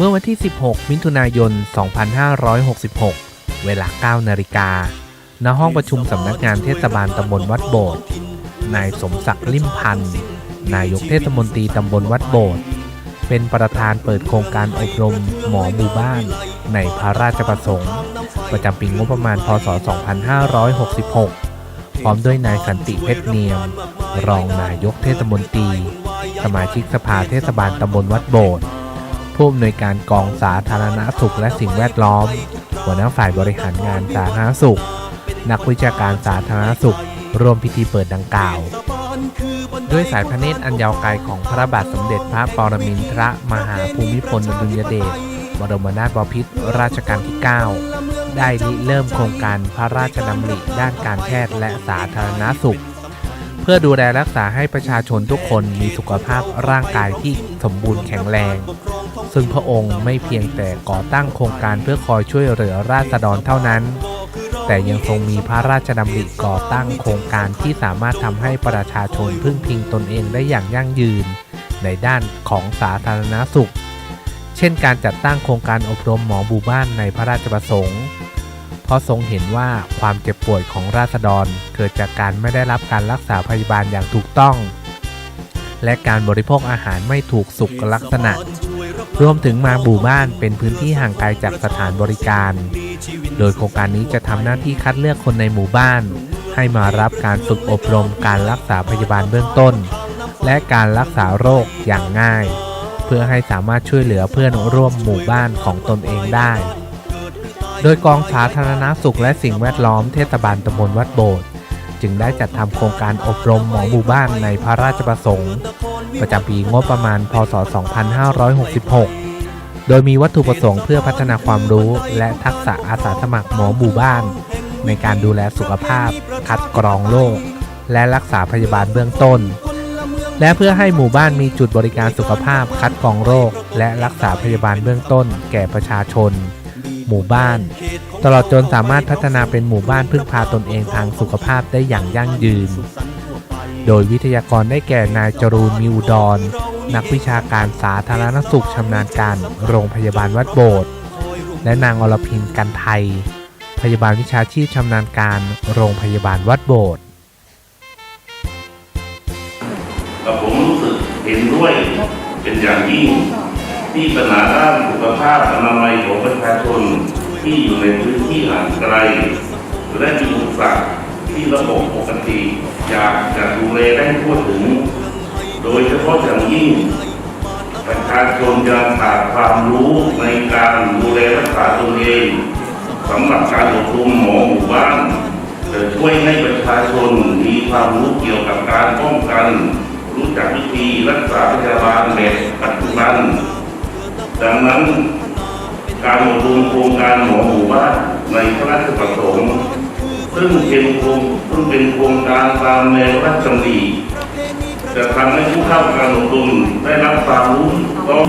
เมื่อวันที่ 16 มิถุนายน 2566 เวลา 9 นาฬิกา ณ ห้องประชุมสำนักงานเทศบาลตำบลวัดโบสถ์นายสมศักดิ์ลิมพันธ์ นายกเทศมนตรีตำบลวัดโบสถ์เป็นประธานเปิดโครงการอบรมหมอหมู่บ้าน ในพระราชประสงค์ ประจำปีงบประมาณ พศ 2566 พร้อมด้วยนายสันติเพชรเนียม รองนายกเทศมนตรี สมาชิกสภาเทศบาลตำบลวัดโบสถ์ ผู้อำนวยการกองสาธารณสุขและสิ่งแวดล้อม หัวหน้าฝ่ายบริหารงานสาธารณสุข นักวิชาการสาธารณสุขร่วมพิธีเปิดดังกล่าว ด้วยสายพระเนตรอันยาวไกลของพระบาทสมเด็จพระปรมินทรมหาภูมิพลอดุลยเดชบรมนาถบพิตรราชการที่ 9 ได้ริเริ่มโครงการพระราชดำริด้านการแพทย์และสาธารณสุข เพื่อดูแลรักษาให้ประชาชนทุกคนมีสุขภาพร่างกายที่สมบูรณ์แข็งแรง ซึ่งพระองค์ไม่เพียงแต่ก่อตั้งโครงการเพื่อคอยช่วยเหลือราษฎรเท่านั้น แต่ยังทรงมีพระราชดำริก่อตั้งโครงการที่สามารถทำให้ประชาชนพึ่งพิงตนเองได้อย่างยั่งยืน ในด้านของสาธารณสุข เช่นการจัดตั้งโครงการอบรมหมอบูบ้านในพระราชประสงค์เพราะทรงเห็นว่าความเจ็บป่วยของราษฎรเกิดจากการไม่ได้รับการรักษาพยาบาลอย่างถูกต้อง และการบริโภคอาหารไม่ถูกสุขลักษณะ รวมถึงมาบูบ้านเป็นพื้นที่ห่างไกลจากสถานบริการ โดยโครงการนี้จะทำหน้าที่คัดเลือกคนในหมู่บ้าน ให้มารับการฝึกอบรมการรักษาพยาบาลเบื้องต้น และการรักษาโรคอย่างง่าย เพื่อให้สามารถช่วยเหลือเพื่อนร่วมหมู่บ้านของตนเองได้ โดยกองสาธารณสุขและสิ่งแวดล้อมเทศบาลตำบลวัดโบสถ์ จึงได้จัดทำโครงการอบรมหมอหมู่บ้านในพระราชประสงค์ ประจำปีงบประมาณ พศ 2566 โดยมีวัตถุประสงค์เพื่อพัฒนาความรู้และทักษะอาสาสมัครหมอหมู่บ้าน ในการดูแลสุขภาพ คัดกรองโรคและรักษาพยาบาลเบื้องต้น และเพื่อให้หมู่บ้านมีจุดบริการสุขภาพ คัดกรองโรค และรักษาพยาบาลเบื้องต้น แก่ประชาชน หมู่บ้าน ตลอดจนสามารถพัฒนาเป็นหมู่บ้านพึ่งพาตนเองทางสุขภาพได้อย่างยั่งยืน โดยวิทยากรได้แก่นายจรูนมิวดอนนักวิชาการสาธารณสุขชำนาญการ โรงพยาบาลวัดโบสถ์และนางอรพินกันไทย พยาบาลวิชาชีพชำนาญการ โรงพยาบาลวัดโบสถ์กับผมรู้สึกเห็นด้วยเป็นอย่างยิ่งที่ปัญหาด้านสุขภาพอนามัยของประชาชน ที่อยู่ในพื้นที่ห่างไกล และมีอุปสรรคที่ระบบปกติอยากจะดูแลได้ทั่วถึง โดยเฉพาะอย่างยิ่ง ประชาชนยังขาดความรู้ในการดูแลรักษาตนเองสำหรับการอบรมหมอหมู่บ้านจะช่วยให้ประชาชนมีความรู้เกี่ยวกับการป้องกัน รู้จักวิธีรักษาพยาบาลแบบปัจจุบัน ดังนั้น การรวมโครงการหมอหมู่บ้านในพระราชประสงค์ซึ่งเป็นโครงซึ่งเป็นโครงการตามแนวพระราชดำริจะทำให้ผู้เข้าการอบรมได้รับความรู้ต้อง